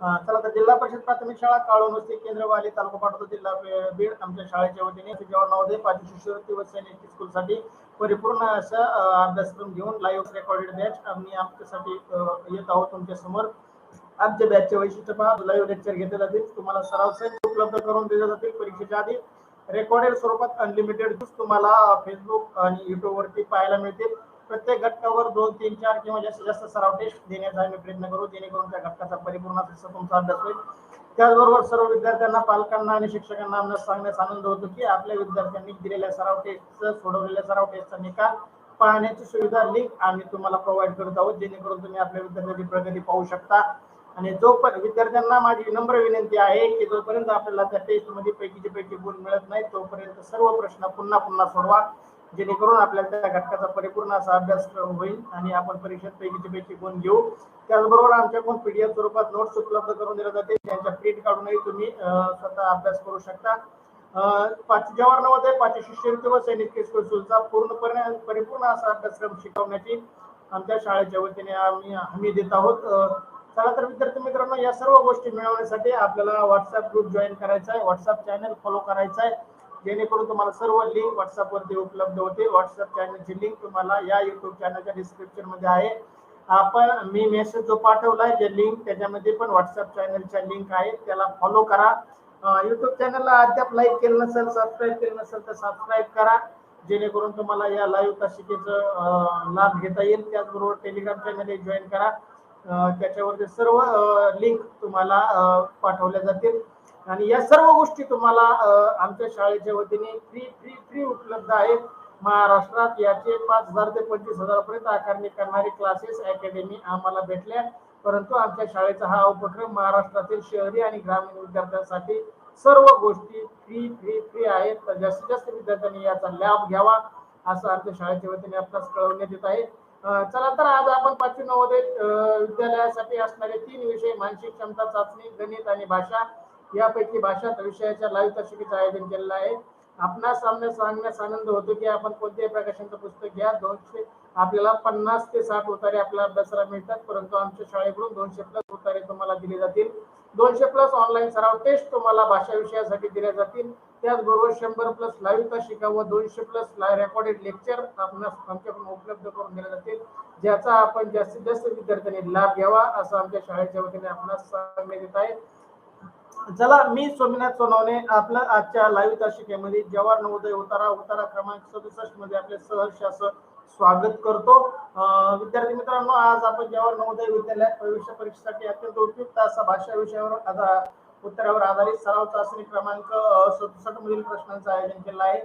चला तर जिल्हा परिषद प्राथमिक शाळा काळोनुस्ती केंद्रवाली तालुका पाठवतो जिल्हा बीड आमच्या शाळेच्या वतीने जवाहर नवोदय पाचवी शिष्यवृत्ती व सैनिक स्कूलसाठी परिपूर्ण असा अभ्यासक्रम घेऊन लाईव्ह रेकॉर्डेड बॅच आम्ही आमच्यासाठी येत आहोत तुमच्यासमोर. आमच्या बॅचचे वैशिष्ट्य पहा लाईव्ह लेक्चर घेतले जातील. तुम्हाला सराव सहित उपलब्ध करून दिले जातील. परीक्षेच्या आधी रेकॉर्डेड स्वरूपात अनलिमिटेड तुम्हाला फेसबुक आणि युट्यूबवरती पाहायला मिळतील. प्रत्येक घटकावर दोन तीन चार किंवा जास्तीत जास्त सराव टेस्ट देण्याचा आम्ही प्रयत्न करू जेणेकरून त्या घटकाचा परिपूर्ण तुमचा अभ्यास होईल. त्याचबरोबर सर्व विद्यार्थ्यांना पालकांना आणि शिक्षकांना आम्हाला सांगण्यास आनंद होतो की आपल्या विद्यार्थ्यांनी दिलेल्या सराव टेस्ट सोडवलेल्या सराव टेस्टचा निकाल पाहण्याची सुविधा लिंक आम्ही तुम्हाला प्रोव्हाइड करत आहोत जेणेकरून तुम्ही आपल्या विद्यार्थ्यांची प्रगती पाहू शकता. आणि जोपर्यंत विद्यार्थ्यांना माझी नम्र विनंती आहे की जोपर्यंत आपल्याला त्या टेस्टमध्ये पैकीचे पैकी गुण मिळत नाही तोपर्यंत सर्व प्रश्न पुन्हा पुन्हा सोडवा. जेणेकरून आपल्याला त्या घटकाचा परिपूर्ण असा अभ्यासक्रम होईल आणि आपण परीक्षेत पैकीचे पैकी गुण घेऊ. त्याचबरोबर आमच्याकडून पीडीएफ स्वरूपात नोट्स उपलब्ध करून दिले जाते त्यांच्या प्रिंट काढूनही तुम्ही स्वतः अभ्यास करू शकता. पाच जवाहर नवोदय पाचवी शिष्यवृत्ती व सैनिक स्कूलचा पूर्णपणे परिपूर्ण असा अभ्यासक्रम शिकवण्याची आमच्या शाळेच्या वतीने आम्ही हमी देत आहोत. चला तर विद्यार्थी मित्रांनो या सर्व गोष्टी मिळवण्यासाठी आपल्याला व्हॉट्सअप ग्रुप जॉईन करायचा आहे. व्हॉट्सअप चॅनल फॉलो करायचा आहे. जेणेकरून तुम्हाला सर्व लिंक व्हॉट्सअप वरती उपलब्ध होते व्हॉट्सअप चॅनलची लिंक तुम्हाला या युट्यूब चॅनलच्या डिस्क्रिप्शनमध्ये आहे. आपण मी मेसेज जो पाठवलाय जे लिंक त्याच्यामध्ये पण व्हॉट्सअप चॅनलच्या लिंक आहेत. त्याला फॉलो करा. युट्यूब चॅनलला अद्याप लाईक केलं नसेल सबस्क्राईब केलं नसेल तर सबस्क्राईब करा. जेणेकरून तुम्हाला या लाईव्ह तासिकेचं लाभ घेता येईल. त्याचबरोबर टेलिग्राम चॅनल जॉईन करा. त्याच्यावरती सर्व लिंक तुम्हाला पाठवल्या जातील. आणि या सर्व गोष्टी तुम्हाला आमच्या शाळेच्या वतीने फ्री फ्री फ्री उपलब्ध आहेत. महाराष्ट्रात याचे पाच हजार ते पंचवीस हजार पर्यंत आकारणी करणारे क्लासेस अकॅडमी आम्हाला भेटल्या. परंतु आमच्या शाळेचा हा उपक्रम महाराष्ट्रातील शहरी आणि ग्रामीण विद्यार्थ्यांसाठी सर्व गोष्टी फ्री फ्री फ्री आहेत. तर जास्तीत जास्त विद्यार्थ्यांनी याचा लाभ घ्यावा असं आमच्या शाळेच्या वतीने आपल्यास कळवण्यात येत आहे चला तर आज आपण पाचवी नवोदय विद्यालयासाठी असणारे तीन विषय मानसिक क्षमता चाचणी गणित आणि भाषा यापैकी भाषा विषयाच्या लाईव्ह तासिकेचं आयोजन केलेलं आहे. आपणास सामने सांगण्यास आनंद होतो की आपण कोणत्याही प्रकाशनचं पुस्तक घ्या. दोनशे आपल्याला पन्नास ते साठ उतारे आपल्याला अभ्यासाला मिळतात परंतु आमच्या शाळेकडून दोनशे प्लस उतारे तुम्हाला दिले जातील. दोनशे प्लस ऑनलाईन सराव टेस्ट तुम्हाला भाषा विषयासाठी दिल्या जातील. त्याचबरोबर शंभर प्लस लाईव्ह तासिका व दोनशे प्लस रेकॉर्डेड लेक्चर आपणास आमच्याकडून उपलब्ध करून दिले जातील. ज्याचा आपण जास्तीत जास्त विद्यार्थ्यांनी लाभ घ्यावा असं आमच्या शाळेच्या वतीने आपणास सांगण्यात येत आहे. चला मी सोमनाथ सोनवणे आपलं आजच्या लाईव्ह तासिकेमध्ये जवाहर नवोदय उतारा उतारा क्रमांक सदुसष्टमध्ये आपले सहर्ष असं स्वागत करतो. विद्यार्थी मित्रांनो आज आपण जवाहर नवोदय विद्यालयात प्रवेश परीक्षेसाठी अत्यंत उपयुक्त असा भाषा विषयावर आधार उत्तरावर आधारित सराव चाचणी क्रमांक सदुसष्ट मधील प्रश्नांचं आयोजन केलं आहे.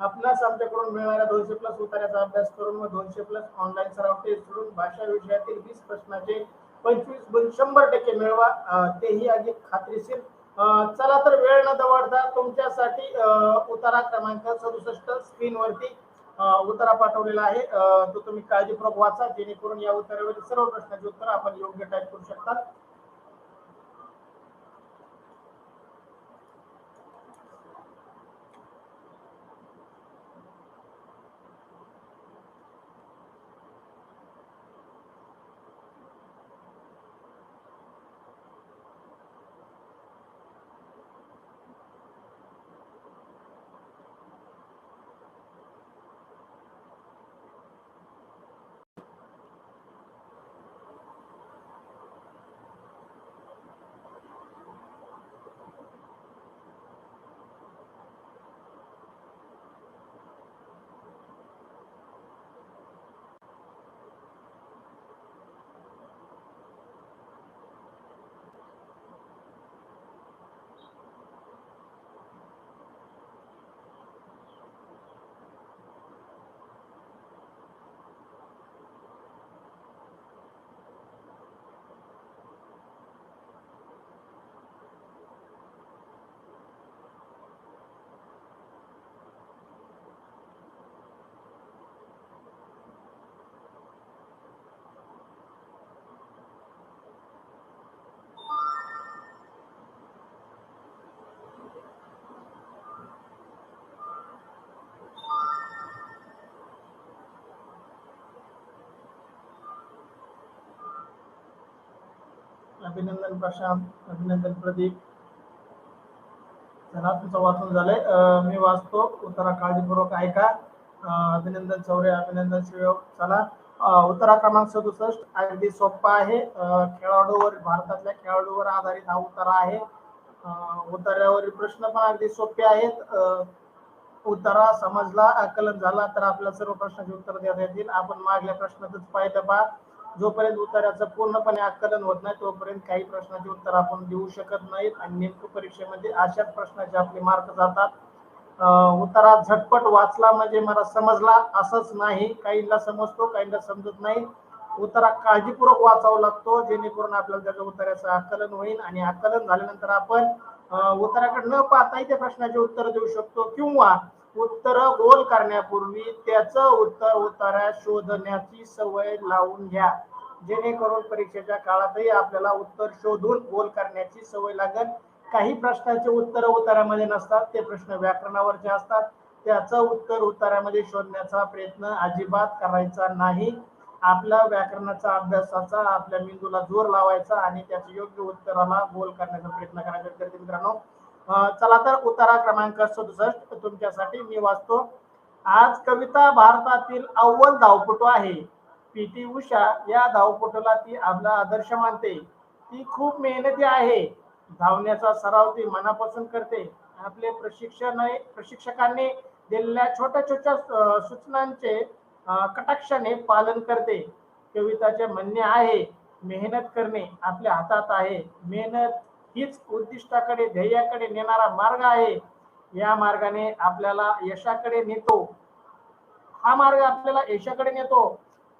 आपल्यास आमच्याकडून मिळणाऱ्या दोनशे प्लस उतार्याचा अभ्यास करून व दोनशे प्लस ऑनलाईन सराव टेस्ट करून भाषा विषयातील वीस प्रश्नाचे पंचवीस गुण शंभर टक्के मिळवा तेही अधिक खात्रीशीर चला तर वेळ न दवडता तुमच्यासाठी उतारा क्रमांक सदुसष्ट स्क्रीन वरती उतारा पाठवलेला आहे. तो तुम्ही काळजीपूर्वक वाचा जेणेकरून या उत्तरावरील सर्व प्रश्नाचे उत्तर आपण योग्य टाईप करू शकता. अभिनंदन प्रशांत अभिनंदन प्रदीप. चला तुमचं वाचून झालंय. मी वाचतो. उत्तरा काळजीपूर्वक ऐका. अभिनंदन चौरे अभिनंदन शिवयोग चला. उत्तरा क्रमांक सदुसष्ट. अगदी सोपा आहे. खेळाडूवर भारतातल्या खेळाडूवर आधारित हा उतारा आहे. अं, प्रश्न पण अगदी सोपे आहेत. उतारा समजला आकलन झाला तर आपल्या सर्व प्रश्नाचे उत्तर देता येतील. आपण मागल्या प्रश्नातच पाहिलं पहा जोपर्यंत उत्तराचं पूर्णपणे आकलन होत नाही तोपर्यंत काही प्रश्नाचे उत्तर आपण देऊ शकत नाहीत. आणि नेमकं परीक्षेमध्ये अशाच प्रश्नाचे आपले मार्क जातात. उत्तरा झटपट वाचला म्हणजे मला समजला. असंच नाही. काहींना समजतो काहींना समजत नाही. उत्तरा काळजीपूर्वक वाचावा लागतो जेणेकरून आपल्याला त्याच्या उत्तराचं आकलन होईल. आणि आकलन झाल्यानंतर आपण अं, उत्तराकडे न पाहताही त्या प्रश्नाचे उत्तर देऊ शकतो. किंवा उत्तर गोल करण्यापूर्वी त्याचं उत्तर उतारा शोधण्याची सवय लावून घ्या. जेणेकरून परीक्षेच्या काळातही आपल्याला उत्तर शोधून गोल करण्याची सवय लागेल. काही प्रश्नाचे उत्तर उत्तरामध्ये नसतात ते प्रश्न व्याकरणावरचे असतात. त्याचं उत्तर उत्तरामध्ये शोधण्याचा प्रयत्न अजिबात करायचा नाही. आपल्या व्याकरणाचा अभ्यासाचा आपल्या मेंदूला जोर लावायचा आणि त्याच्या योग्य उत्तराला गोल करण्याचा प्रयत्न करायचा. विद्यार्थी मित्रांनो चला तर उत्तरा क्रमांक सदुसष्ट तुमच्यासाठी मी वाचतो. आज कविता भारतातील अव्वल धावपटू आहे. पी टी उषा या धावपटूला ती आपला आदर्श मानते. ती खूप मेहनती आहे. धावण्याचा सराव ती मनापासून करते. आपले प्रशिक्षण प्रशिक्षकांनी दिलेल्या छोट्या छोट्या सूचनांचे कटाक्षाने पालन करते. कविताचे म्हणणे आहे मेहनत करणे आपल्या हातात आहे. मेहनत हीच उद्दिष्टाकडे ध्येयाकडे नेणारा मार्ग आहे. या मार्गाने आपल्याला यशाकडे नेतो. हा मार्ग आपल्याला यशाकडे नेतो.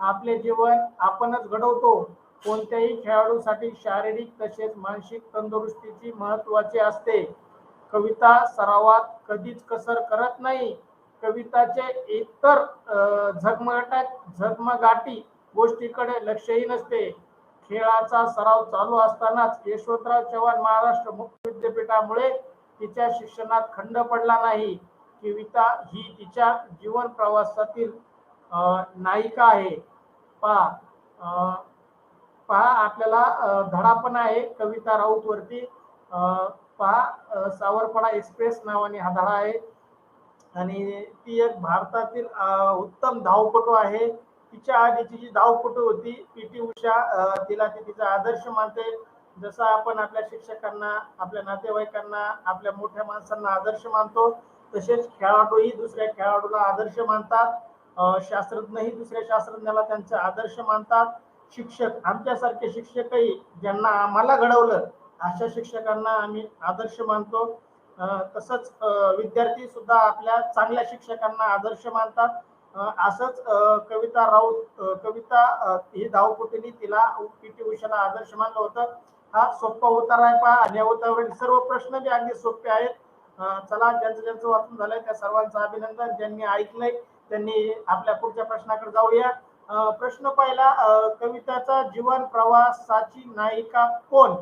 आपले जीवन आपणच घडवतो. कोणत्याही खेळाडूसाठी शारीरिक तसेच मानसिक तंदुरुस्तीची महत्वाची असते. कविता सरावात कधीच कसर करत नाही. कविताचे इतर झगमगाट झगमगाटी गोष्टीकडे लक्षही नसते. खेळाचा सराव चालू असतानाच यशवंतराव चव्हाण महाराष्ट्र मुक्त विद्यापीठामुळे तिच्या शिक्षणात खंड पडला नाही. कविता ही तिच्या जीवन प्रवासातील नायिका आहे. पहा पहा आपल्याला धडा पण आहे कविता राऊत वरती पहा सावरपाडा एक्सप्रेस नावाने हा धडा आहे. आणि ती एक भारतातील उत्तम धावपटू आहे. तिच्या आधीची जी धावपटू होती पी टी उषा तिला ती तिचा आदर्श मानते. जसं आपण आपल्या शिक्षकांना आपल्या नातेवाईकांना आपल्या मोठ्या माणसांना आदर्श मानतो तसेच खेळाडूही दुसऱ्या खेळाडूला आदर्श मानतात. शास्त्रज्ञही दुसऱ्या शास्त्रज्ञाला त्यांचे आदर्श मानतात. शिक्षक आमच्यासारखे शिक्षकही ज्यांना आम्हाला घडवलं अशा शिक्षकांना आम्ही आदर्श मानतो. तसंच विद्यार्थी सुद्धा आपल्या चांगल्या शिक्षकांना आदर्श मानतात. असंच कविता राऊत कविता ही धावपुटीने तिला पी टी उषाला आदर्श मानलं होतं. हा सोपा उतार आहे पहा. आणि या उतारावरील सर्व प्रश्न बी अगदी सोपे आहेत. चला ज्यांचं ज्यांचं वाचून झालंय त्या सर्वांचं अभिनंदन. ज्यांनी ऐकलंय त्यांनी आपल्या पुढच्या प्रश्नाकडे जाऊया. प्रश्न पहिला कविताचा जीवन प्रवासाची नायिका कोण?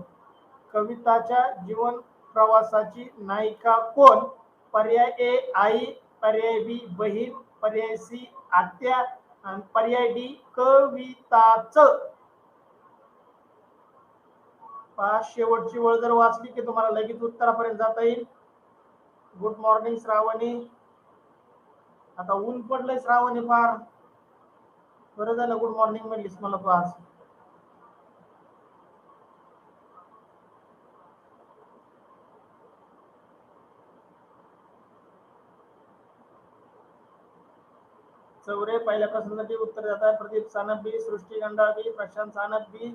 कविताच्या जीवन प्रवासाची नायिका कोण? पर्याय ए आई पर्याय बी बहीण पर्याय सी आत्या आणि पर्याय डी कविताच. शेवटची वळ जर वाचली की तुम्हाला लगेच उत्तरापर्यंत जाता येईल. Good morning Shravani. आता ऊन पडलंय श्रावणी फार. बरं झालं गुड मॉर्निंग म्हणलीस मला तू आज. चौरे पहिल्या प्रश्नासाठी उत्तर देत आहे. Pradeep Sanap B Srushti Ganda B Prashant Sanap B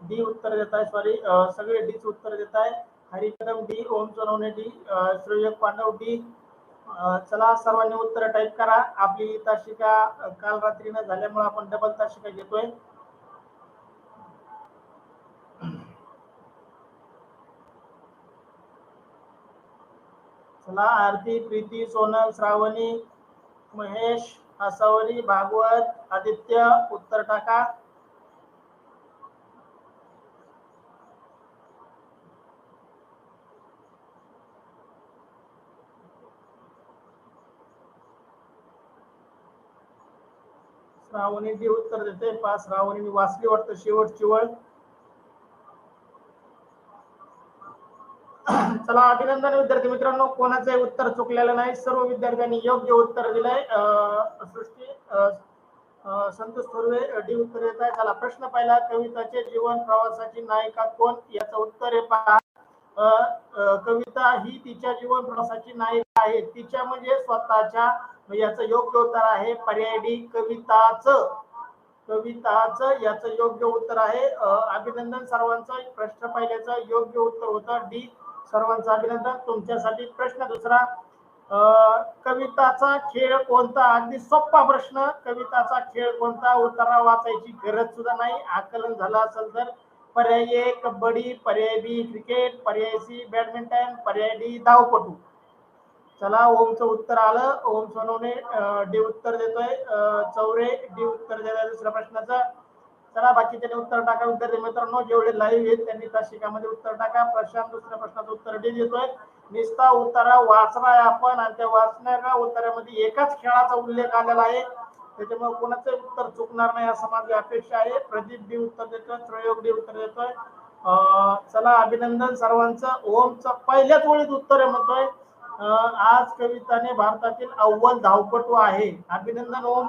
D उत्तर देत आहे. सॉरी सगळे डीच उत्तर देत आहे. Hari Kadam D Om Sonawane D Shreyak Pandav D चला सर्वांनी उत्तर टाईप करा. आपली तासिका काल रात्री न झाल्यामुळे आपण डबल तासिका घेतोय. चला आरती प्रीती सोनल श्रावणी महेश आसावरी भागवत आदित्य उत्तर टाका. श्रावणी डी उत्तर देते पाच मी वाचली वाटतं शेवटची वळ. चला अभिनंदन विद्यार्थी मित्रांनो कोणाचंही उत्तर चुकलेलं नाही. सर्व विद्यार्थ्यांनी योग्य उत्तर दिलंय. सृष्टी संतोष थोरवे डी उत्तर देत आहे चला प्रश्न पहिला. कविताचे जीवन प्रवासाची नायिका कोण? याच उत्तर आहे पहा. कविता ही तिच्या जीवन प्रवासाची नायिका आहे. तिच्या म्हणजे स्वतःच्या याचं योग्य उत्तर आहे पर्याय डी कविताच. कविताच याचं योग्य उत्तर आहे. अभिनंदन सर्वांचं. प्रश्न पहिल्याचं योग्य उत्तर होतं. डी सर्वांचं अभिनंदन. तुमच्यासाठी प्रश्न दुसरा. कविताचा खेळ कोणता? अगदी सोपा प्रश्न. कविताचा खेळ कोणता? उत्तरा वाचायची गरज सुद्धा नाही. आकलन झालं असेल तर पर्याय ए कबड्डी पर्याय बी क्रिकेट पर्याय सी बॅडमिंटन पर्याय डी धावपटू. चला ओमचं उत्तर आलं. ओम सोनवणे डी उत्तर देतोय. चौरे डी उत्तर देतोय दुसऱ्या प्रश्नाचं. चला बाकीच्या उत्तर टाका. विद्यार्थी मित्रांनो जेवढे लाईव्ह आहेत त्यांनी तासिकामध्ये उत्तर टाका. प्रशांत दुसऱ्या प्रश्नाचं उत्तर डी देतोय. निस्ता उत्तरा वाचणार आपण. आणि त्या वाचणाऱ्या उत्तरामध्ये एकाच खेळाचा उल्लेख आलेला आहे. त्याच्यामुळे कोणाचं उत्तर चुकणार नाही असं माझी अपेक्षा आहे. प्रदीप डी उत्तर देतोय त्रयोग डी उत्तर देतोय. अं, चला अभिनंदन सर्वांचं. ओमचं पहिल्याच ओळीत उत्तर आहे म्हणतोय. आज कविताने भारतातील अव्वल धावपटू आहे. अभिनंदन ओम.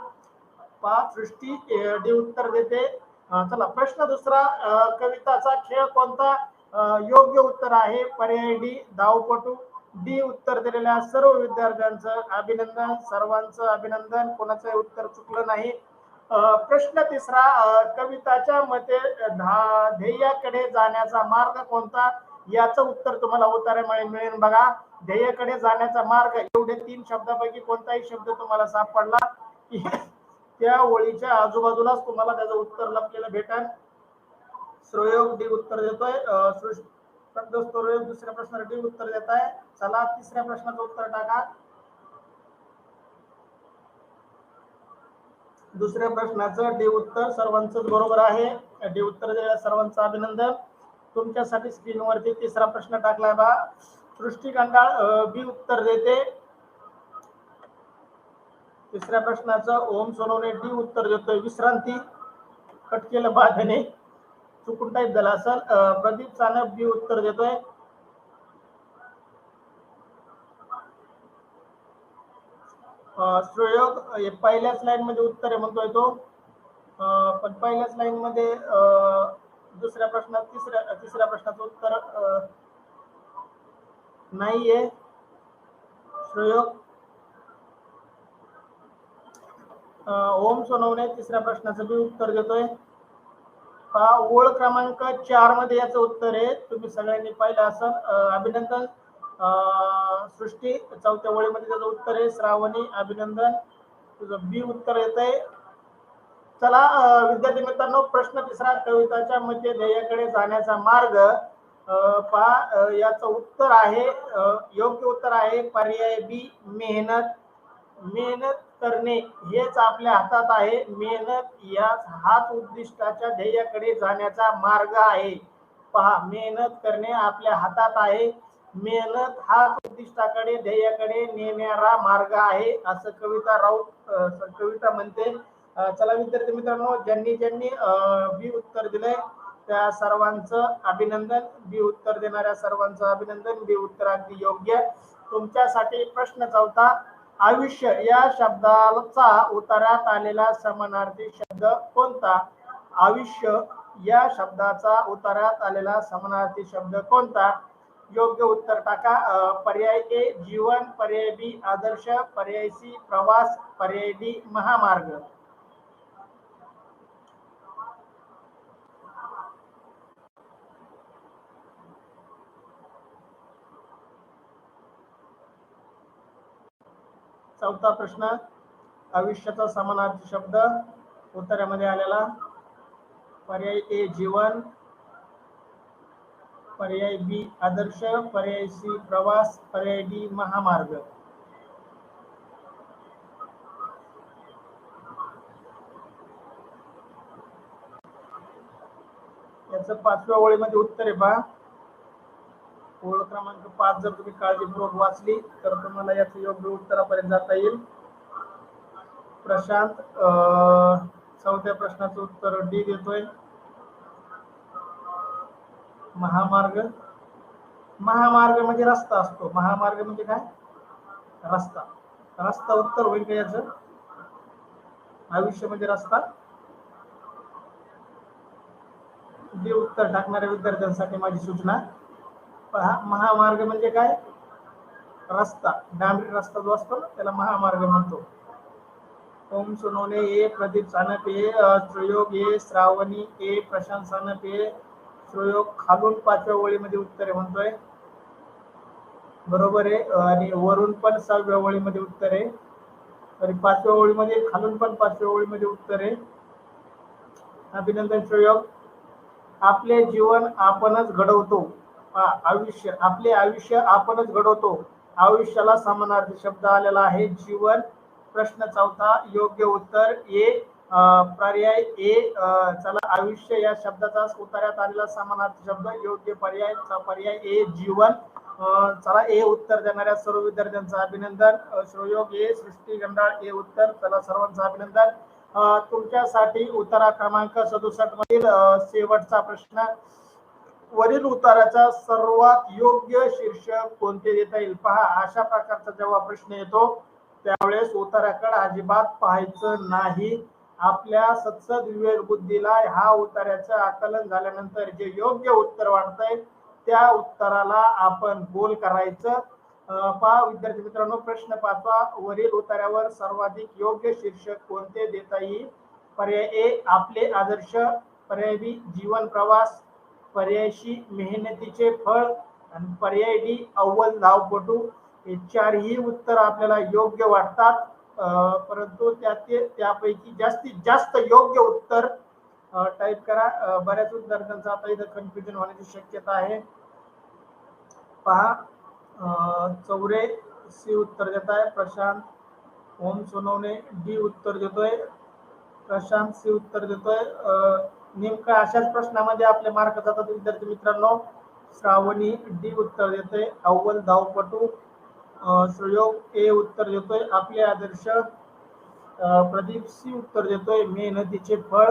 पाच सृष्टी डी उत्तर देते. चला प्रश्न दुसरा कविताचा खेळ कोणता? योग्य उत्तर आहे. पर्याय डी धावपटू. डी उत्तर दिलेल्या सर्व विद्यार्थ्यांचं अभिनंदन. सर्वांचं अभिनंदन. कोणाचं उत्तर चुकलं नाही. प्रश्न तिसरा कविताच्या मते ध्येयाकडे जाण्याचा मार्ग कोणता? याचं उत्तर तुम्हाला उत्तर मिळेल बघा. ध्येयाकडे जाण्याचा मार्ग एवढे तीन शब्दापैकी कोणताही शब्द तुम्हाला सापडला पडला त्या ओळीच्या आजूबाजूलाच तुम्हाला त्याचं उत्तर लपलेलं भेटेल श्रोयोग डी उत्तर देतोय. दुसऱ्या प्रश्नाला डी उत्तर देत आहे चला तिसऱ्या प्रश्नाचं उत्तर टाका. दुसऱ्या प्रश्नाचं डी उत्तर सर्वांचंच बरोबर आहे. डी उत्तर दिलेल्या सर्वांचं अभिनंदन. तुमच्यासाठी स्क्रीनवरती तिसरा प्रश्न टाकलाय बा. सृष्टी गंडाळ बी उत्तर देते. तिसऱ्या प्रश्नाचं ओम सोनवणे डी उत्तर देतोय. विश्रांती. कट केलं बा चुकून टाईप झाला असेल. प्रदीप चानप बी उत्तर देतोय. श्रेयोग सुयोग पहिल्याच लाईन मध्ये उत्तर आहे म्हणतोय तो. अं, पण पहिल्याच लाईन मध्ये अं, दुसऱ्या प्रश्नात तिसऱ्या तिसऱ्या प्रश्नाचं उत्तर नाहीये श्रेयोग ओम सोनवणे तिसऱ्या प्रश्नाचं बी उत्तर देतोय. पहा ओळ क्रमांक चारमध्ये याचं उत्तर आहे. तुम्ही सगळ्यांनी पाहिलं असं अभिनंदन. सृष्टी चौथ्या ओळीमध्ये त्याचं उत्तर आहे. श्रावणी अभिनंदन. तुझं बी उत्तर येत आहे चला विद्यार्थी मित्रांनो प्रश्न तिसरा कविताच्या मध्ये ध्येयाकडे जाण्याचा मार्ग पहा याच याचं उत्तर आहे योग्य उत्तर आहे पर्याय बी मेहनत. मेहनत करणे हेच आपल्या हातात आहे. मेहनत या हात उद्दिष्टाच्या ध्येयाकडे जाण्याचा मार्ग आहे. पहा मेहनत करणे आपल्या हातात आहे. मेहनत हा उद्दिष्टाकडे ध्येयाकडे नेणारा मार्ग आहे असं कविता राऊत कविता म्हणते. चला विद्यार्थी मित्रांनो ज्यांनी ज्यांनी बी उत्तर दिलंय त्या सर्वांचं अभिनंदन बी उत्तर देणाऱ्या सर्वांचं अभिनंदन बी उत्तर अगदी योग्य. तुमच्यासाठी प्रश्न चौथा आयुष्य या शब्दाचा उतारात आलेला समानार्थी शब्द कोणता? आयुष्य या शब्दाचा उतारात आलेला समानार्थी शब्द कोणता? योग्य उत्तर टाका. पर्याय ए जीवन पर्याय बी आदर्श पर्याय सी प्रवास पर्याय डी महामार्ग. चौथा प्रश्न आयुष्याचा समानार्थी शब्द उत्तरामध्ये आलेला पर्याय ए जीवन पर्याय बी आदर्श पर्याय सी प्रवास पर्याय डी महामार्ग. याचं पाचव्या ओळीमध्ये उत्तर आहे पहा ओळ क्रमांक पाच जर तुम्ही काळजीपूर्वक वाचली तर तुम्हाला याचं योग्य उत्तरापर्यंत जाता येईल. प्रशांत चौथ्या प्रश्नाचं उत्तर डी देतोय. महामार्ग. महामार्ग म्हणजे रस्ता असतो. महामार्ग म्हणजे काय? रस्ता. रस्ता उत्तर होईल का याचं? आयुष्य म्हणजे रस्ता. जे उत्तर टाकणाऱ्या विद्यार्थ्यांसाठी माझी सूचना. पहा महामार्ग म्हणजे काय? रस्ता. डांबरी रस्ता जो असतो ना त्याला महामार्ग म्हणतो. ओम सुनोने ए प्रदीप सानप ए अ, श्रयोग ए श्रावणी ए प्रशांत सानप ए श्रयोग खालून पाचव्या ओळीमध्ये उत्तरे म्हणतोय. बरोबर आहे. आणि वरून पण सहाव्या ओळीमध्ये उत्तर आहे. तरी पाचव्या ओळीमध्ये खालून पण पाचव्या ओळीमध्ये उत्तर आहे. अभिनंदन श्रयोग आपले जीवन आपणच घडवतो. आयुष्य आपले आयुष्य आपणच घडवतो. आयुष्याला समानार्थी शब्द आलेला आहे. जीवन प्रश्न चौथा योग्य उत्तर ए पर्याय ए चला आयुष्य या शब्दाचा उत्तरात आलेला समानार्थी शब्द योग्य पर्याय चा पर्याय ए जीवन चला ए उत्तर देणाऱ्या सर्व विद्यार्थ्यांचं अभिनंदन. श्रोयोग ए सृष्टी गंडाळ ए उत्तर चला सर्वांचं अभिनंदन. तुमच्यासाठी उत्तरा क्रमांक सदुसष्ट मधील शेवटचा प्रश्न. वरील उताराचा सर्वात योग्य शीर्षक कोणते देता येईल? पहा अशा प्रकारचा जेव्हा प्रश्न येतो त्यावेळेस उताराकडे अजिबात पाहायचं नाही. आपल्या सत्सद विवेक बुद्धीला ह्या उत्तराचं आकलन झाल्यानंतर जे योग्य उत्तर वाटतंय त्या उत्तराला आपण गोल करायचं. पहा विद्यार्थी मित्रांनो प्रश्न पाचवा वरील उत्तरावर सर्वाधिक योग्य शीर्षक कोणते देता येईल? पर्याय ए आपले आदर्श पर्याय बी जीवन प्रवास पर्यायशी मेहनतीचे फळ आणि पर्याय डी अव्वल धावपटू हे चारही उत्तर आपल्याला योग्य वाटतात. अं, परंतु त्याचे त्यापैकी जास्तीत जास्त योग्य उत्तर टाईप करा. बऱ्याच विद्यार्थ्यांचं आता इथं कन्फ्युजन होण्याची शक्यता आहे. पहा अं, चौरे सी उत्तर देत आहे. प्रशांत ओम सोनवणे डी उत्तर देतोय. प्रशांत सी उत्तर देतोय. अं, नेमका अशाच प्रश्नामध्ये आपले मार्क जातात. विद्यार्थी मित्रांनो श्रावणी डी उत्तर देतोय अव्वल धावपटू सुयोग ए उत्तर देतोय आपले आदर्श प्रदीप सी उत्तर देतोय मेहनतीचे फळ.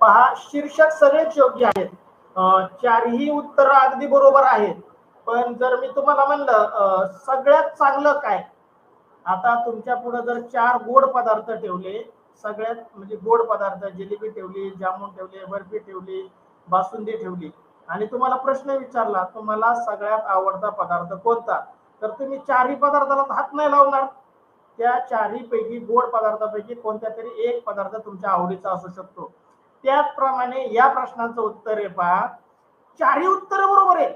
पहा शीर्षक सगळेच योग्य आहेत. चारही उत्तर अगदी बरोबर आहेत. पण जर मी तुम्हाला म्हणलं सगळ्यात चांगलं काय? आता तुमच्यापुढे जर चार गोड पदार्थ ठेवले सगळ्यात म्हणजे गोड पदार्थ जिलेबी ठेवली जामून ठेवले बर्फी ठेवली बासुंदी ठेवली. आणि तुम्हाला प्रश्न विचारला तुम्हाला सगळ्यात आवडता पदार्थ कोणता? तर तुम्ही चारही पदार्थाला हात नाही लावणार. त्या चारही पैकी गोड पदार्थापैकी कोणत्या तरी एक पदार्थ तुमच्या आवडीचा असू शकतो. त्याचप्रमाणे या प्रश्नाचं उत्तर आहे पहा. चारही उत्तर बरोबर आहे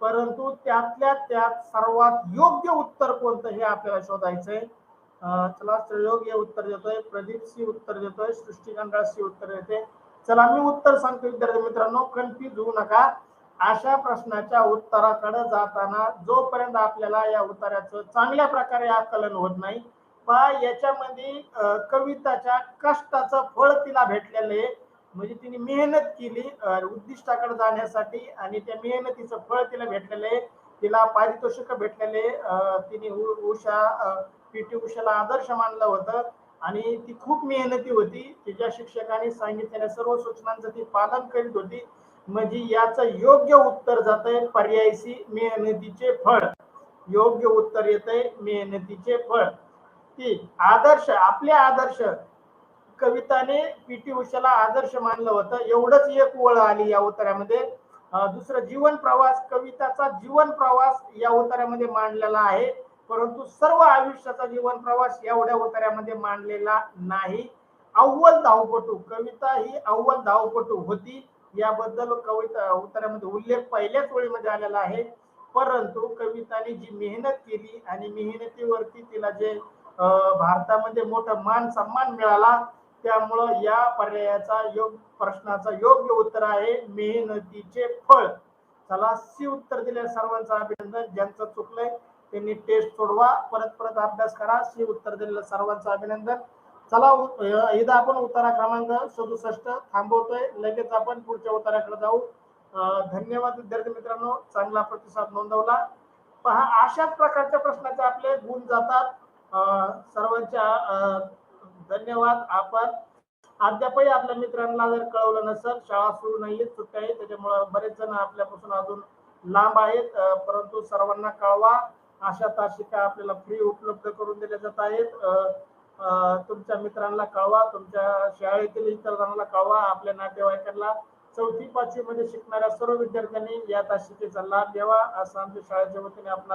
परंतु त्यातल्या त्यात सर्वात योग्य उत्तर कोणतं हे आपल्याला शोधायचंय? चला सहयोग हे उत्तर देतोय प्रदीप सी उत्तर देतोय सृष्टी कंडाळ सी उत्तर देते. चला मी उत्तर सांगतो विद्यार्थी मित्रांनो कन्फ्युज होऊ नका. अशा प्रश्नाच्या उत्तराकडे जाताना जोपर्यंत आपल्याला या उत्तराचं चांगल्या प्रकारे आकलन होत नाही पहा याच्यामध्ये कविताच्या कष्टाचं फळ तिला भेटलेलं आहे. म्हणजे तिने मेहनत केली उद्दिष्टाकडे जाण्यासाठी आणि त्या मेहनतीचं फळ तिला भेटलेलं आहे. तिला पारितोषिक भेटलेले अं, तिने उषा पी. टी. उषाला आदर्श मानलं होतं. आणि ती खूप मेहनती होती. तिच्या शिक्षकांनी सांगितलेल्या सर्व सूचनांचं ती पालन करीत होती. म्हणजे याचं योग्य उत्तर जात आहे पर्यायी मेहनतीचे फळ. योग्य उत्तर येत आहे मेहनतीचे फळ. ती आदर्श आपले आदर्श कविताने पी. टी. उषाला आदर्श मानलं होतं. एवढंच एक ओळ आली या उत्तरामध्ये दुसरं जीवन प्रवास कविताचा जीवन प्रवास या उत्तरामध्ये मांडलेला आहे. परंतु सर्व आयुष्याचा जीवन प्रवास एवढ्या उत्तरामध्ये मांडलेला नाही. अव्वल धावपटू कविता ही अव्वल धावपटू होती. याबद्दल कविता उतार्यामध्ये उल्लेख पहिल्याच ओळीमध्ये आलेला आहे. परंतु कविताने जी मेहनत केली आणि मेहनतीवरती तिला जे भारतामध्ये मोठा मान सन्मान मिळाला त्यामुळं या पर्यायाचा योग प्रश्नाचा योग्य उत्तर आहे. मेहनतीचे फळ. चला सी उत्तर दिले सर्वांचं अभिनंदन. ज्यांचं चुकलंय त्यांनी टेस्ट सोडवा. परत परत अभ्यास करा. सी उत्तर दिलेलं सर्वांचं अभिनंदन. चला एकदा आपण उत्तरा क्रमांक सदुसष्ट थांबवतोय. लगेच आपण पुढच्या उत्तराकडे जाऊ. धन्यवाद विद्यार्थी मित्रांनो. चांगला प्रतिसाद नोंदवला. पहा अशाच प्रकारच्या प्रश्नाचे आपले गुण जातात. सर्वांच्या धन्यवाद. आपण अद्यापही आपल्या मित्रांना जर कळवलं नसेल शाळा सुरू नाही सुट्ट्या आहे त्याच्यामुळं बरेच जण आपल्यापासून अजून लांब आहेत. परंतु सर्वांना कळवा. अशा तासिका आपल्याला फ्री उपलब्ध करून दिल्या जात आहेत. तुमच्या मित्रांना कळवा तुमच्या शाळेतील इतर जणांना कळवा आपल्या नातेवाईकांना. चौथी पाचवी मध्ये शिकणाऱ्या सर्व विद्यार्थ्यांनी या तासिकेचा लाभ घ्यावा. असं आमच्या शाळेच्या वतीने आपणास